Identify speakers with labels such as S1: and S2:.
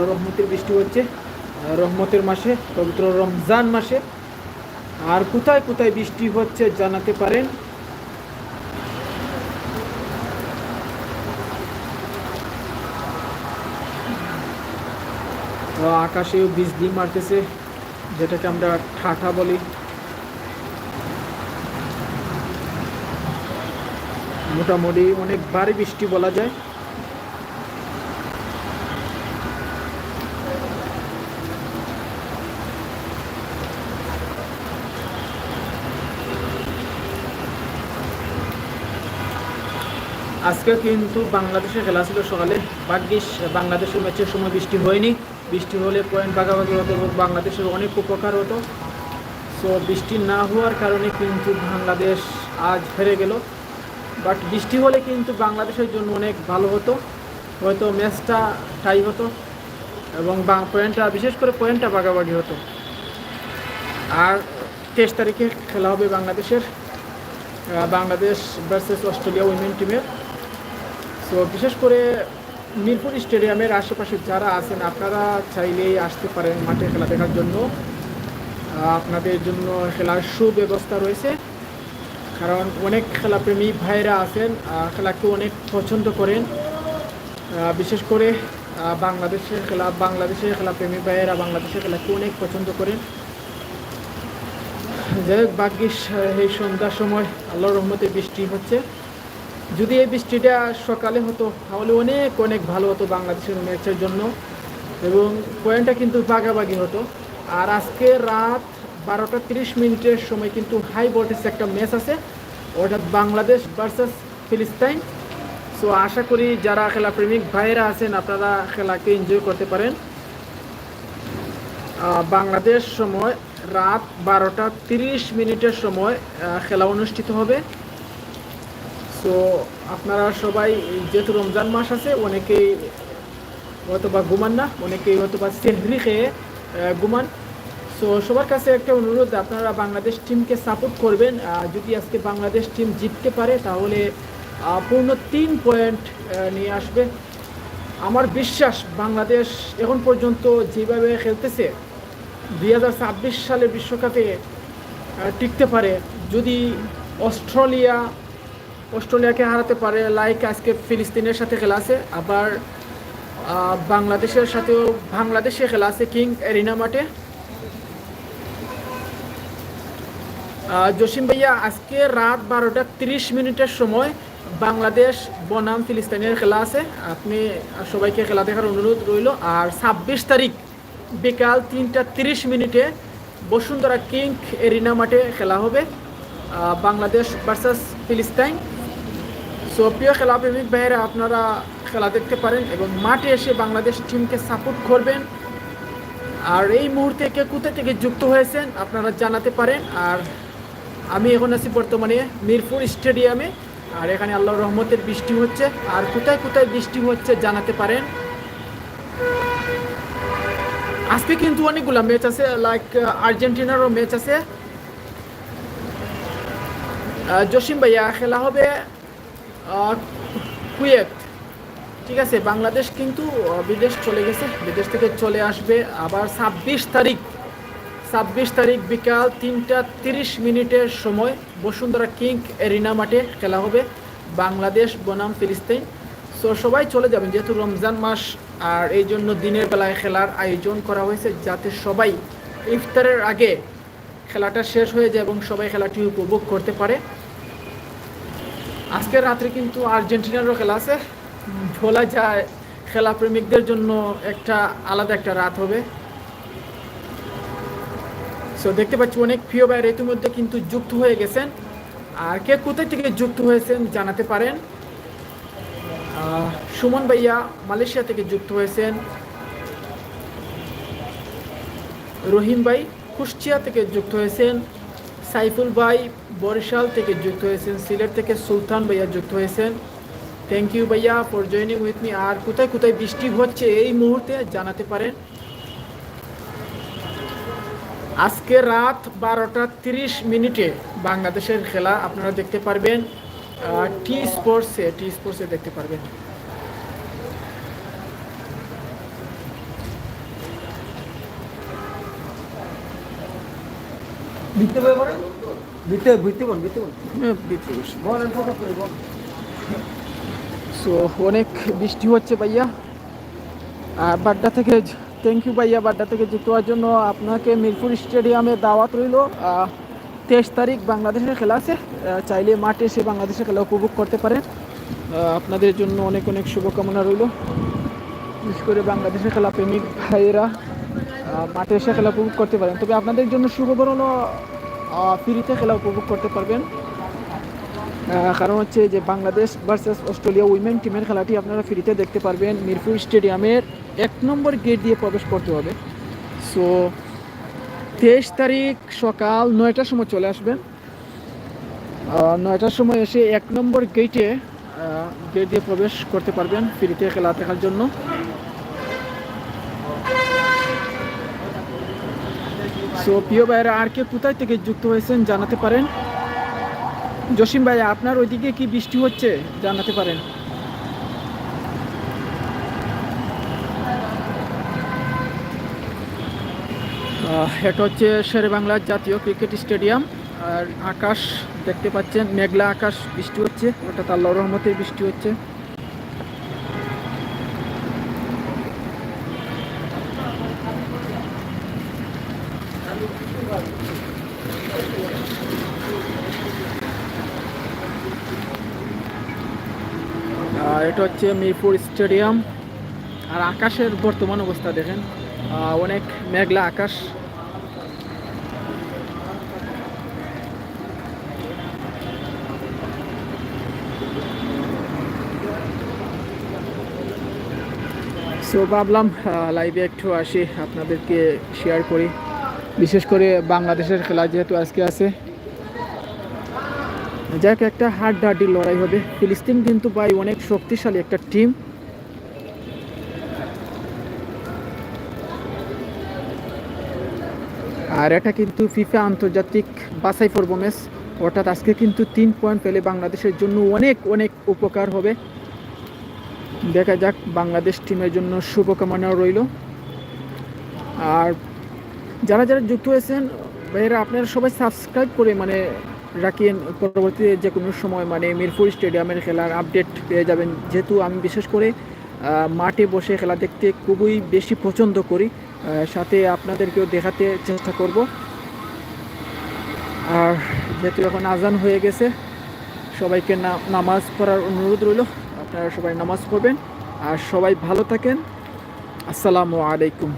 S1: আল্লাহ রহমতের বৃষ্টি হচ্ছে রহমতের মাসে, পবিত্র রমজান মাসে। আর কোথায় কোথায় বৃষ্টি হচ্ছে জানাতে পারেন? আকাশেও বিজলি মারতেছে, যেটাকে আমরা ঠাঠা বলি। মোটামুটি অনেক ভারী বৃষ্টি বলা যায়। আজকে কিন্তু বাংলাদেশে খেলা ছিল সকালে ভাগ্যিস বাংলাদেশের ম্যাচের সময় বৃষ্টি হয়নি। বৃষ্টি হলে পয়েন্ট ভাগাভাগি হতো এবং বাংলাদেশের অনেক উপকার হতো। সো বৃষ্টি না হওয়ার কারণে কিন্তু বাংলাদেশ আজ হেরে গেল। বাট বৃষ্টি হলে কিন্তু বাংলাদেশের জন্য অনেক ভালো হতো। হয়তো ম্যাচটা টাই হতো এবং পয়েন্টটা বিশেষ করে পয়েন্টটা ভাগাভাগি হতো। আর তেইশ তারিখে খেলা হবে বাংলাদেশের বাংলাদেশ ভার্সেস অস্ট্রেলিয়া উইমেন টিমের তো বিশেষ করে মিরপুর স্টেডিয়ামের আশেপাশে যারা আছেন আপনারা চাইলেই আসতে পারেন মাঠে খেলা দেখার জন্য। আপনাদের জন্য খেলার সুব্যবস্থা রয়েছে। কারণ অনেক খেলাপ্রেমী ভাইরা আছেন খেলাকে অনেক পছন্দ করেন। বিশেষ করে আহ, বাংলাদেশের খেলা বাংলাদেশের খেলাপ্রেমী ভাইয়েরা বাংলাদেশের খেলাকে অনেক পছন্দ করেন। যাই হোক ভাগ্যিস আহ, এই সন্ধ্যার সময় আল্লাহর রহমতে বৃষ্টি হচ্ছে। যদি এই বৃষ্টিটা সকালে হতো, তাহলে অনেক অনেক ভালো হতো বাংলাদেশের ম্যাচের জন্য। এবং পয়েন্টটা কিন্তু ভাগাভাগি হতো। আর আজকে রাত বারোটা তিরিশ মিনিটের সময় কিন্তু হাই ভোল্টেজ একটা ম্যাচ আছে। অর্থাৎ বাংলাদেশ ভার্সেস ফিলিস্তাইন সো আশা করি যারা খেলা প্রেমিক ভাইয়েরা আছেন, আপনারা খেলাকে এনজয় করতে পারেন। বাংলাদেশ সময় রাত বারোটা তিরিশ মিনিটের সময় খেলা অনুষ্ঠিত হবে। সো আপনারা সবাই, যেহেতু রমজান মাস আছে, অনেকেই হয়তো বা ঘুমান না, অনেকেই হয়তো বা সেহরি খেয়ে ঘুমান। সো সবার কাছে একটা অনুরোধ, আপনারা বাংলাদেশ টিমকে সাপোর্ট করবেন। যদি আজকে বাংলাদেশ টিম জিততে পারে, তাহলে পূর্ণ তিন পয়েন্ট নিয়ে আসবে। আমার বিশ্বাস, বাংলাদেশ এখন পর্যন্ত যেভাবে খেলতেছে, দুই হাজার ছাব্বিশ সালে বিশ্বকাপে টিকতে পারে। যদি অস্ট্রেলিয়া অস্ট্রেলিয়াকে হারাতে পারে লাইক আজকে ফিলিস্তিনের সাথে খেলা আছে, আবার বাংলাদেশের সাথেও, বাংলাদেশে খেলা আছে কিং এরিনা মাঠে। জসিম ভাইয়া, আজকে রাত বারোটা তিরিশ মিনিটের সময় বাংলাদেশ, বনাম, ফিলিস্তিনের খেলা আছে। আপনি সবাইকে খেলা দেখার অনুরোধ রইল। আর ছাব্বিশ তারিখ বিকাল তিনটা তিরিশ মিনিটে বসুন্ধরা কিং এরিনা মাঠে খেলা হবে। বাংলাদেশ ভার্সাস ফিলিস্তাইন। সো প্রিয় খেলাপ্রেমিক ভাইয়েরা আপনারা খেলা দেখতে পারেন এবং মাঠে এসে বাংলাদেশ টিমকে সাপোর্ট করবেন। আর এই মুহূর্তে কে কোথা থেকে যুক্ত হয়েছেন আপনারা জানাতে পারেন। আর আমি এখন আছি বর্তমানে মিরপুর স্টেডিয়ামে। আর এখানে আল্লাহ রহমতের বৃষ্টি হচ্ছে। আর কোথায় কোথায় বৃষ্টি হচ্ছে জানাতে পারেন। আজকে কিন্তু অনেকগুলো ম্যাচ আছে লাইক আর্জেন্টিনারও ম্যাচ আছে। জসিম ভাইয়া, খেলা হবে কুয়েত। ঠিক আছে, বাংলাদেশ কিন্তু বিদেশ চলে গেছে। বিদেশ থেকে চলে আসবে আবার ছাব্বিশ তারিখ। ছাব্বিশ তারিখ বিকাল তিনটা তিরিশ মিনিটের সময় বসুন্ধরা কিং এরিনা মাঠে খেলা হবে বাংলাদেশ, বনাম, ফিলিস্তিন। সো সবাই চলে যাবেন, যেহেতু রমজান মাস, আর এই জন্য দিনের বেলায় খেলার আয়োজন করা হয়েছে যাতে সবাই ইফতারের আগে খেলাটা শেষ হয়ে যায় এবং সবাই খেলাটি উপভোগ করতে পারে। আজকে রাত্রে কিন্তু আর্জেন্টিনারও খেলা আছে। বলা যায়, খেলা প্রেমিকদের জন্য একটা আলাদা একটা রাত হবে। সো দেখতে পাচ্ছি অনেক প্রিয় ভাইয়ের ইতিমধ্যে কিন্তু যুক্ত হয়ে গেছেন। আর কে কোথায় থেকে যুক্ত হয়েছেন জানাতে পারেন। সুমন ভাইয়া মালয়েশিয়া থেকে যুক্ত হয়েছেন। রহিম ভাই কুষ্টিয়া থেকে যুক্ত হয়েছেন। সাইফুল ভাই বরিশাল থেকে যুক্ত হয়েছেন, সিলেট থেকে সুলতান ভাইয়া যুক্ত হয়েছেন। থ্যাংক ইউ ভাইয়া ফর জয়নিং উইথ মি আর কোথায় কোথায় বৃষ্টি হচ্ছে এই মুহূর্তে জানাতে পারেন? আজকে রাত বারোটা তিরিশ মিনিটে বাংলাদেশের খেলা আপনারা দেখতে পারবেন। টি স্পোর্টসে টি স্পোর্টসে দেখতে পারবেন।
S2: ভিত্তি বই পড়ে? ভিত্তি ভিত্তি বল ভিত্তি বল। বল ফটো করি বল।
S1: সো অনেক বৃষ্টি হচ্ছে ভাইয়া। আর বাড্ডা থেকে থ্যাংক ইউ ভাইয়া বাড্ডা থেকে হওয়ার জন্য আপনাকে মিরপুর স্টেডিয়ামে দাওয়াত রইল। তেইশ তারিখ বাংলাদেশের খেলা আছে। চাইলে মাঠে এসে বাংলাদেশের খেলা উপভোগ করতে পারেন। আপনাদের জন্য অনেক অনেক শুভকামনা রইল। বিশেষ করে বাংলাদেশের খেলা প্রেমিক ভাইয়েরা। মাঠে এসে খেলা উপভোগ করতে পারেন। তবে আপনাদের জন্য সুখবর হলো ফ্রিতে খেলা উপভোগ করতে পারবেন। কারণ হচ্ছে যে বাংলাদেশ ভার্সেস অস্ট্রেলিয়া উইমেন টিমের খেলাটি আপনারা ফ্রিতে দেখতে পারবেন। মিরপুর স্টেডিয়ামের এক নম্বর গেট দিয়ে প্রবেশ করতে হবে। সো তেইশ তারিখ সকাল নয়টার সময় চলে আসবেন। নয়টার সময় এসে এক নম্বর গেটে গেট দিয়ে প্রবেশ করতে পারবেন ফ্রিতে খেলা দেখার জন্য। সো প্রিয় ভাইয়েরা, আর কে কোথায় থেকে যুক্ত হয়েছেন জানাতে পারেন? জসিম ভাই, আপনার ওইদিকে কি বৃষ্টি হচ্ছে জানাতে পারেন? এটা হচ্ছে শেরে বাংলা জাতীয় ক্রিকেট স্টেডিয়াম। আর আকাশ দেখতে পাচ্ছেন, মেঘলা আকাশ, বৃষ্টি হচ্ছে। ওটা আল্লাহ রহমতের বৃষ্টি হচ্ছে। এটা হচ্ছে মিরপুর স্টেডিয়াম। আর আকাশের বর্তমান অবস্থা দেখেন। অনেক মেঘলা আকাশ। সো ভাবলাম লাইভে একটু আসি, আপনাদেরকে শেয়ার করি। বিশেষ করে বাংলাদেশের খেলা যেহেতু আজকে আছে। যাক, একটা হাড্ডাহাড্ডি লড়াই হবে। ফিলিস্তিন কিন্তু ভাই অনেক শক্তিশালী একটা টিম। আর এটা কিন্তু ফিফা আন্তর্জাতিক বাছাই পর্ব ম্যাচ অর্থাৎ আজকে কিন্তু তিন পয়েন্ট পেলে বাংলাদেশের জন্য অনেক অনেক উপকার হবে। দেখা যাক বাংলাদেশ টিমের জন্য শুভকামনা রইল। আর যারা যারা যুক্ত হয়েছেন, ভাইয়েরা আপনারা সবাই সাবস্ক্রাইব করে মানে রাখেন। পরবর্তীতে যে কোনো সময় মানে মিরপুর স্টেডিয়ামের খেলার আপডেট পেয়ে যাবেন। যেহেতু আমি বিশেষ করে মাঠে বসে খেলা দেখতে খুবই বেশি পছন্দ করি সাথে আপনাদেরকেও দেখাতে চেষ্টা করব। আর যেহেতু এখন আজান হয়ে গেছে, সবাইকে নামাজ পড়ার অনুরোধ রইল। আপনারা সবাই নামাজ পড়বেন। আর সবাই ভালো থাকেন। আসসালামু আলাইকুম।